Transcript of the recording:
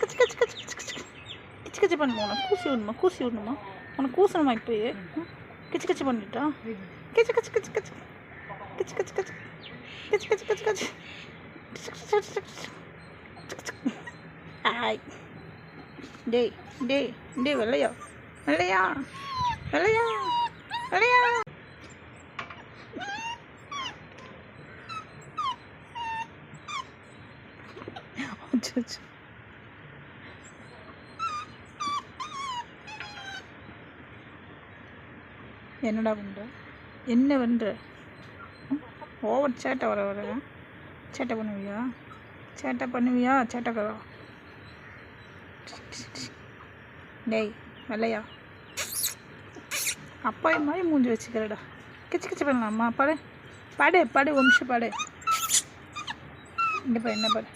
கச்சு கச்சு கச்சு கச்சு கச்சு கிச்சு கிச்சு பண்ணுமா உனக்கு? கூசி விடணுமா? கூசி விடணுமா? உனக்கு கூசணுமா இப்போயே? கிச்சு கிச்சு பண்ணிட்டா? கிச்சு கிச்சு கிச்சு கிச்சு. கிச்சு கிச்சு கிச்சு. கிச்சு கிச்சு கிச்சு கிச்சு. ஹாய் டேய் டேய் டேய் வெள்ளையா. வெள்ளையா. வெள்ளையா. வெள்ளையா. அச்சோ. என்னடா பண்ணுற என்ன பண்ணுற ஓவர் சேட்டை வர வர. சேட்டை பண்ணுவியா? சேட்டை பண்ணுவியா? சேட்டைக்கரா? டேய் வெள்ளையா? அப்பா மாதிரி மூஞ்சி வச்சுக்கிறடா. கிச்சு கிச்சு பண்ணலாமா? பாடு. பாடு பாடு ஒரு படு பாடு. இங்கே என்ன பாரு.